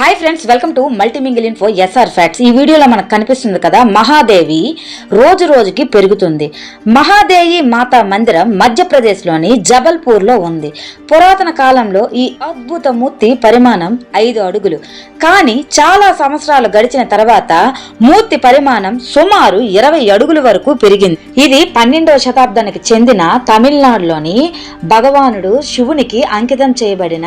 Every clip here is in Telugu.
Hi friends welcome to multi mingle info S R facts ఈ వీడియోలో మనకు కనిపిస్తుంది కదా మహాదేవి రోజు రోజుకి పెరుగుతుంది. మహాదేవి మాతా మందిరం మధ్యప్రదేశ్లోని జబల్పూర్లో ఉంది. పురాతన కాలంలో ఈ అద్భుత మూర్తి పరిమాణం ఐదు అడుగులు. కానీ చాలా సంవత్సరాలు గడిచిన తర్వాత మూర్తి పరిమాణం సుమారు ఇరవై అడుగుల వరకు పెరిగింది. ఇది పన్నెండవ శతాబ్దానికి చెందిన తమిళనాడులోని భగవానుడు శివునికి అంకితం చేయబడిన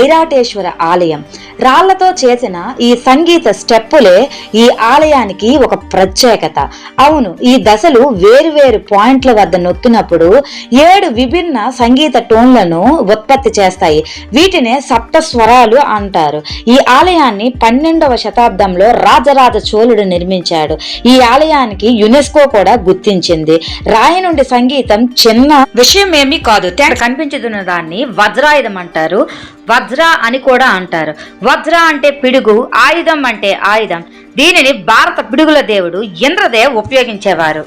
ఐరాటేశ్వర ఆలయం. రాళ్ళతో చేసిన ఈ సంగీత స్టెప్పులే ఈ ఆలయానికి ఒక ప్రత్యేకత. అవును ఈ దశలు వేరువేరు పాయింట్ల వద్ద నొక్కినప్పుడు ఏడు విభిన్న సంగీత టోన్లను ఉత్పత్తి చేస్తాయి. వీటినే సప్త స్వరాలు అంటారు. ఈ ఆలయాన్ని పన్నెండవ శతాబ్దంలో రాజరాజ చోళుడు నిర్మించాడు. ఈ ఆలయానికి యునెస్కో కూడా గుర్తించింది. రాయి నుండి సంగీతం చిన్న విషయం ఏమీ కాదు కనిపించుతున్న దాన్ని వజ్రాయుధం అంటారు. వజ్ర అని కూడా అంటారు. వజ్ర అంటే పిడుగు ఆయుధం అంటే ఆయుధం. దీనిని భారత పిడుగుల దేవుడు ఇంద్రదేవ్ ఉపయోగించేవారు.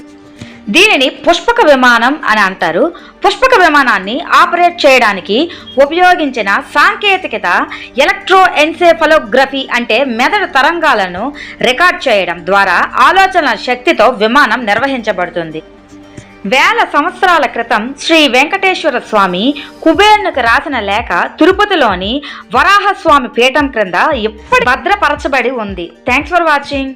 దీనిని పుష్పక విమానం అని అంటారు. పుష్పక విమానాన్ని ఆపరేట్ చేయడానికి ఉపయోగించిన సాంకేతికత ఎలక్ట్రో ఎన్సెఫలోగ్రఫీ అంటే మెదడు తరంగాలను రికార్డ్ చేయడం ద్వారా ఆలోచన శక్తితో విమానం నిర్వహించబడుతుంది. వేల సంవత్సరాల క్రితం శ్రీ వెంకటేశ్వర స్వామి కుబేరునికి రాసిన లేఖ తిరుపతిలోని వరాహస్వామి పీఠం క్రింద ఇప్పటి భద్రపరచబడి ఉంది. Thanks for watching